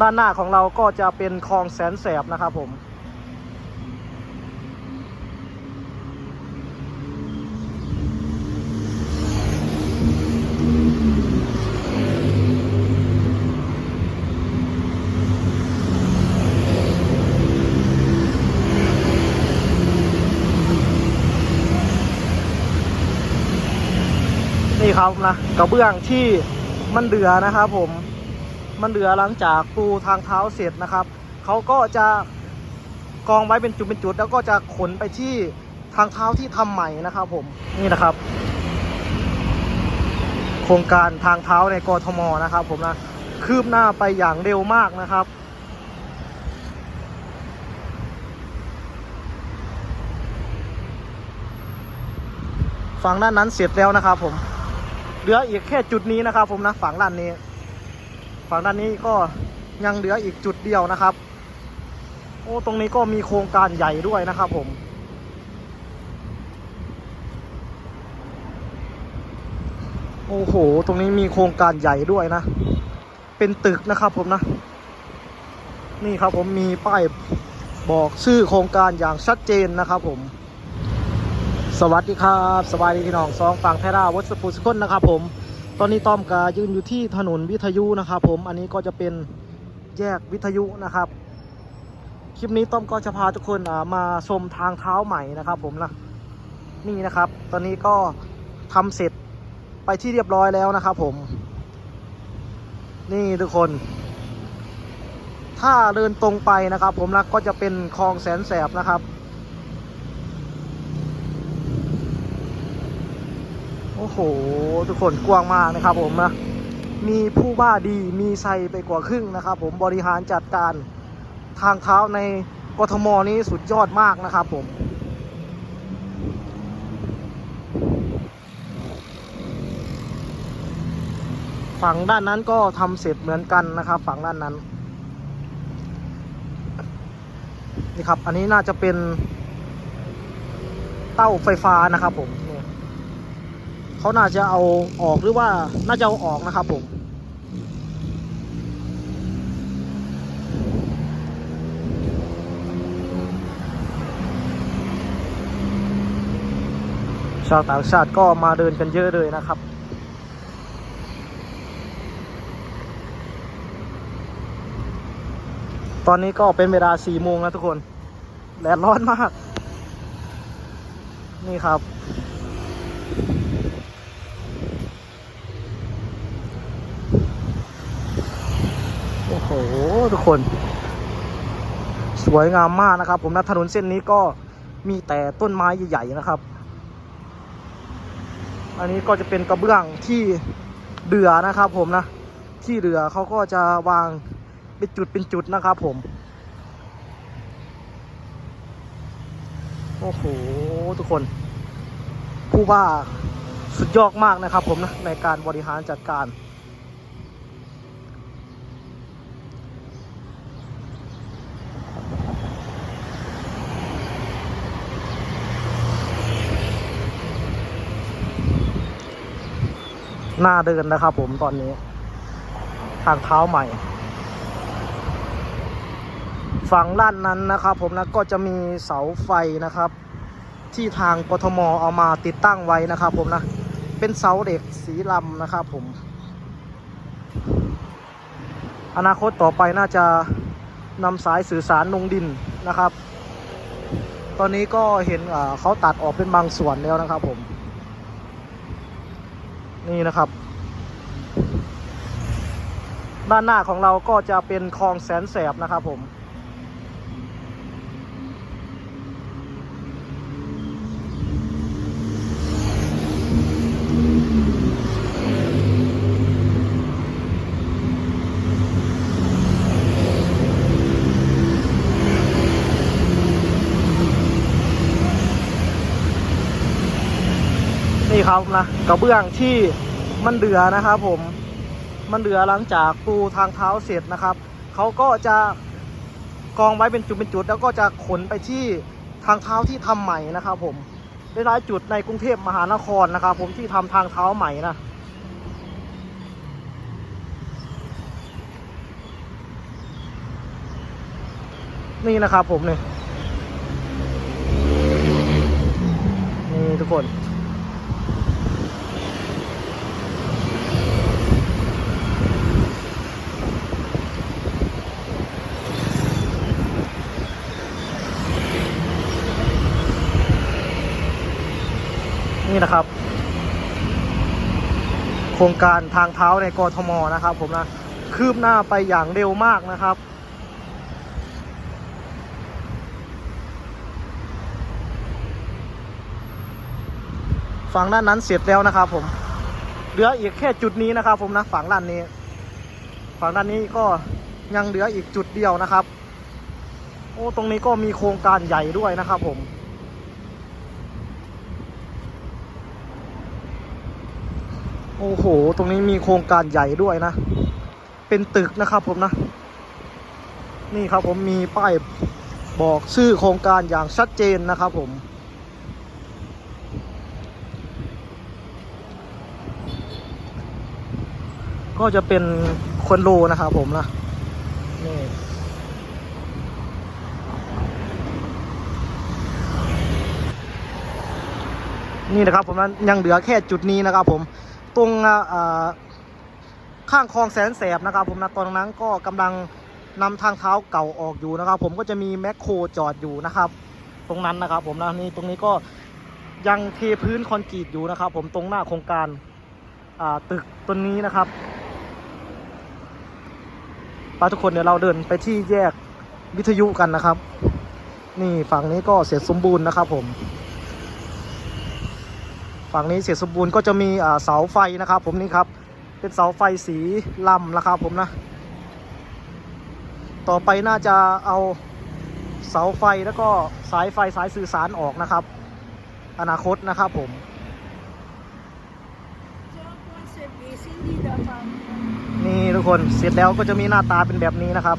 ด้านหน้าของเราก็จะเป็นคลองแสนแสบนะครับผม นี่ครับนะกระเบื้องที่มันเดือนะครับผม มันเดือหลังจากปูทางเท้าเสร็จนะครับเขาก็จะกองไว้เป็นจุดเป็นจุด แล้วก็จะขนไปที่ทางเท้าที่ทำใหม่นะครับ ผมนี่นะครับ โครงการทางเท้าในกรทมนะครับ ผมนะคืบหน้าไปอย่างเร็วมากนะครับฝั่งด้านนั้นเสร็จแล้วนะครับ ผม เหลืออีกแค่จุดนี้นะครับ ผมนะฝั่งด้านนี้ ฝั่งด้านนี้ก็ยังเหลืออีกจุดเดียวนะครับ โอ้ตรงนี้ก็มีโครงการใหญ่ด้วยนะครับผม โอ้โห ตรงนี้มีโครงการใหญ่ด้วยนะ เป็นตึกนะครับผมนะ นี่ครับผมมีป้ายบอกชื่อโครงการอย่างชัดเจนนะครับผม สวัสดีครับสบายดีพี่น้องสองฝั่งแพร่าวัสปุสคนนะครับผม ตอนนี้ต้อมกายืนอยู่ที่ถนนวิทยุนะครับผมอันนี้ก็จะเป็นแยกวิทยุนะครับ คลิปนี้ต้อมก็จะพาทุกคนมาชมทางเท้าใหม่นะครับ ผมนะนี่นะครับ ตอนนี้ก็ทำเสร็จไปที่เรียบร้อยแล้วนะครับ ผม นี่ทุกคน ถ้าเดินตรงไปนะครับ ผมนะก็จะเป็นคลองแสนแสบนะครับ โอ้โห ทุกคนกว้างมากนะครับผมนะมีผู้บ้าดีมีไซไปกว่าครึ่งนะครับ ผมบริหารจัดการทางเท้าในกทมนี้สุดยอดมากนะครับผมฝั่งด้านนั้นก็ทำเสร็จเหมือนกันนะครับ ฝั่งด้านนั้นนี่ครับ อันนี้น่าจะเป็นเต้าไฟฟ้านะครับผม เขาน่าจะเอาออกหรือว่าน่าจะเอาออกนะครับผมชาวต่างชาติก็มาเดินกันเยอะเลยนะครับ ตอนนี้ก็เป็นเวลาสี่โมงแล้วทุกคน แดดร้อนมาก นี่ครับ โอ้โห ทุก คน สวยงามมากนะครับ ผมนะถนนเส้นนี้ก็มีแต่ต้นไม้ใหญ่ๆนะครับ อันนี้ก็จะเป็นกระเบื้องที่เดือนะครับ ผมนะ ที่เรือเขาก็จะวางเป็นจุดเป็นจุดนะครับ ผม โอ้โหทุกคน ผู้ว่าสุดยอดมากนะครับ ผมนะในการบริหารจัดการ หน้าเดินนะครับผมตอนนี้ ทางเท้าใหม่ ฝั่งด้านนั้นนะครับ ผมนะก็จะมีเสาไฟนะครับ ที่ทางกทมเอามาติดตั้งไว้นะครับ ผมนะ เป็นเสาเด็กสีลำนะครับผม อนาคตต่อไปน่าจะนำสายสื่อสารลงดินนะครับ ตอนนี้ก็เห็นเขาตัดออกเป็นบางส่วนแล้วนะครับผม นี่นะครับ ด้านหน้าของเราก็จะเป็นคลองแสนแสบนะครับผม นี่ครับนะกระเบื้องที่มันเดือนะครับผมมันเดือหลังจากปูทางเท้าเสร็จนะครับเขาก็จะกองไว้เป็นจุดเป็นจุด แล้วก็จะขนไปที่ทางเท้าที่ทำใหม่นะครับ ผมหลายๆจุดในกรุงเทพมหานครนะครับ ผมที่ทำทางเท้าใหม่นะนี่นะครับผมเนี่ยนี่ทุกคน นี่นะครับ โครงการทางเท้าในกรทมนะครับ ผมนะคืบหน้าไปอย่างเร็วมากนะครับ ฝั่งด้านนั้นเสร็จแล้วนะครับ ผมเหลืออีกแค่จุดนี้นะครับ ผมนะฝั่งด้านนี้ฝั่งด้านนี้ก็ยังเหลืออีกจุดเดียวนะครับ โอ้ตรงนี้ก็มีโครงการใหญ่ด้วยนะครับผม โอ้โห ตรงนี้มีโครงการใหญ่ด้วยนะ เป็นตึกนะครับผมนะ นี่ครับผมมีป้ายบอกชื่อโครงการอย่างชัดเจนนะครับผม ก็จะเป็นคอนโดนะครับผมนะ นี่นี่นะครับผมนั้นยังเหลือแค่จุดนี้นะครับผม ตรงข้างคลองแสนแสบนะครับ ผมนะตอนนั้นก็กำลังนำทางเท้าเก่าออกอยู่นะครับ ผมก็จะมีแมคโครจอดอยู่นะครับ ตรงนั้นนะครับผมนะนี่ตรงนี้ก็ยังเทพื้นคอนกรีตอยู่นะครับ ผมตรงหน้าโครงการตึกต้นนี้นะครับป้าทุกคนเดี๋ยวเราเดินไปที่แยกวิทยุกันนะครับ นี่ฝั่งนี้ก็เสร็จสมบูรณ์นะครับผม ฝั่งนี้เสร็จสมบูรณ์ก็จะมีเสาไฟนะครับ ผมนี่ครับ เป็นเสาไฟสีลำนะครับผมนะ ต่อไปน่าจะเอาเสาไฟแล้วก็สายไฟสายสื่อสารออกนะครับ อนาคตนะครับผมนี่ทุกคนเสร็จแล้วก็จะมีหน้าตาเป็นแบบนี้นะครับ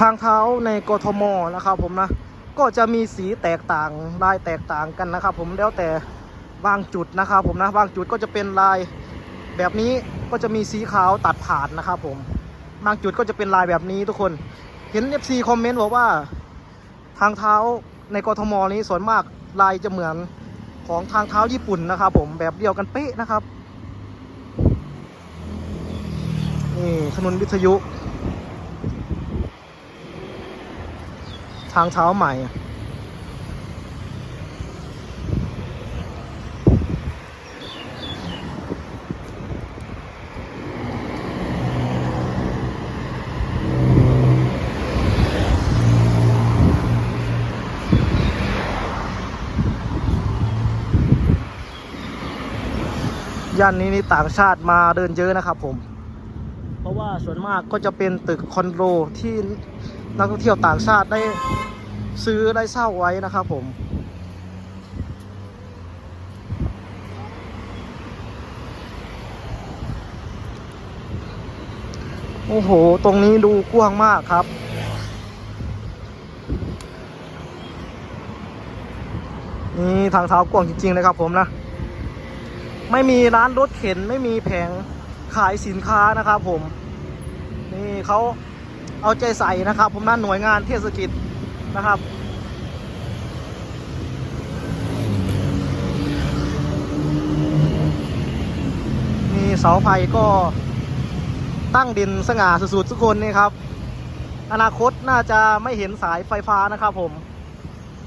ทางเท้าในกทมนะครับผมนะก็จะมีสีแตกต่างลายแตกต่างกันนะครับ ผมแล้วแต่บางจุดนะครับผมนะบางจุดก็จะเป็นลายแบบนี้ก็จะมีสีขาวตัดผ่านนะครับผมบางจุดก็จะเป็นลายแบบนี้ทุกคนเห็น FC คอมเมนต์บอกว่าทางเท้าในกทมนี้ส่วนมากลายจะเหมือนของทางเท้าญี่ปุ่นนะครับ ผมแบบเดียวกันเป๊ะนะครับนี่ถนนวิทยุ ทางเท้าใหม่ ย่านนี้นี่ต่างชาติมาเดินเยอะนะครับผม ราะว่าส่วนมากก็จะเป็นตึกคอนโดที่นักท่องเที่ยวต่างชาติได้ซื้อได้เช่าไว้นะครับผมโอ้โห ตรงนี้ดูกว้างมากครับ นี่ทางเท้ากว้างจริงๆเลยครับผมนะ ไม่มีร้านรถเข็นไม่มีแผง ขายสินค้านะครับผม นี่เขาเอาใจใส่นะครับ ผมนั่นหน่วยงานเทศกิจนะครับนี่เสาไฟก็ตั้งดินสง่าสุดๆทุกคนนี่ครับ อนาคตน่าจะไม่เห็นสายไฟฟ้านะครับผม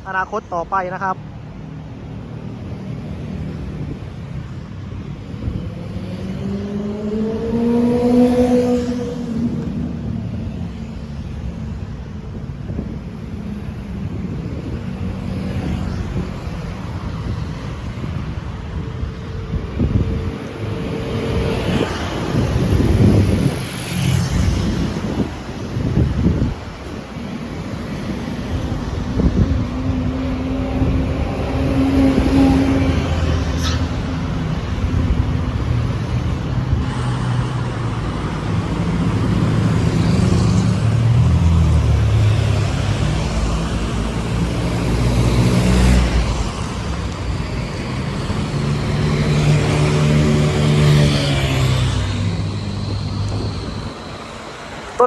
อนาคตต่อไปนะครับ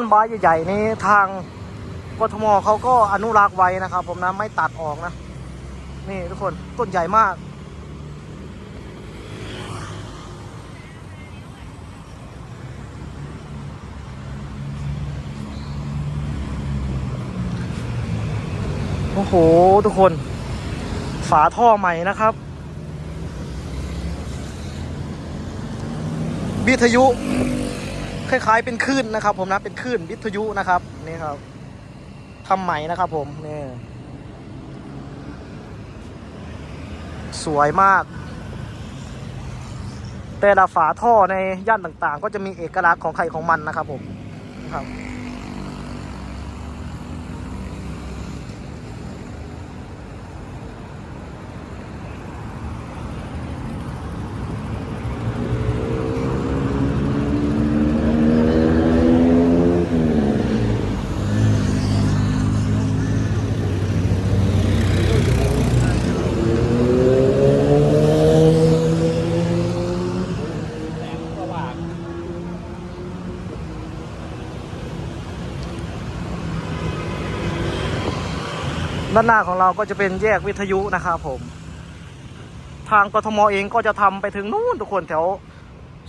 นไม้ใหญ่ๆนี้ทางกทมเขาก็อนุรักษ์ไว้นะครับ ผมนะไม่ตัดออกนะ นี่ทุกคนต้นใหญ่มาก โอ้โห ทุกคน ฝาท่อใหม่นะครับวิทยุ คล้ายๆเป็นคลื่นนะครับ ผมนะเป็นคลื่นวิทยุนะครับนี่ครับทำใหม่นะครับ ผมนี่สวยมาก แต่ละฝาท่อในย่านต่างๆ ก็จะมีเอกลักษณ์ของใครของมันนะครับผมครับ ด้านหน้าของเราก็จะเป็นแยกวิทยุนะครับผม ทางกทมเองก็จะทำไปถึงนู่นทุกคนแถว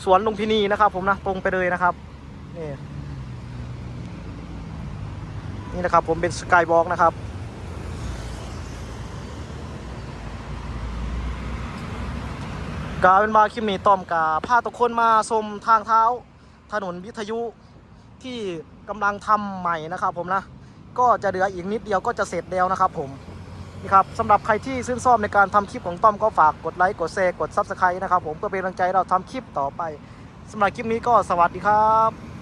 สวนลุงพินีนะครับ ผมนะตรงไปเลยนะครับนี่นี่นะครับผมเป็นสกายวอล์กนะครับกาเป็นมาคิมมีต้อมกาพาทุกคนมาชมทางเท้า ถนนวิทยุที่กำลังทำใหม่นะครับผมนะ ก็จะเหลืออีกนิดเดียวก็จะเสร็จแล้วนะครับผมนี่ครับสำหรับใครที่ชื่นชอบในการทำคลิปของต้อมก็ฝากกดไลค์กดแชร์กดซับสไครต์นะครับผมเพื่อเป็นกำลังใจเราทำคลิปต่อไปสำหรับคลิปนี้ก็สวัสดีครับ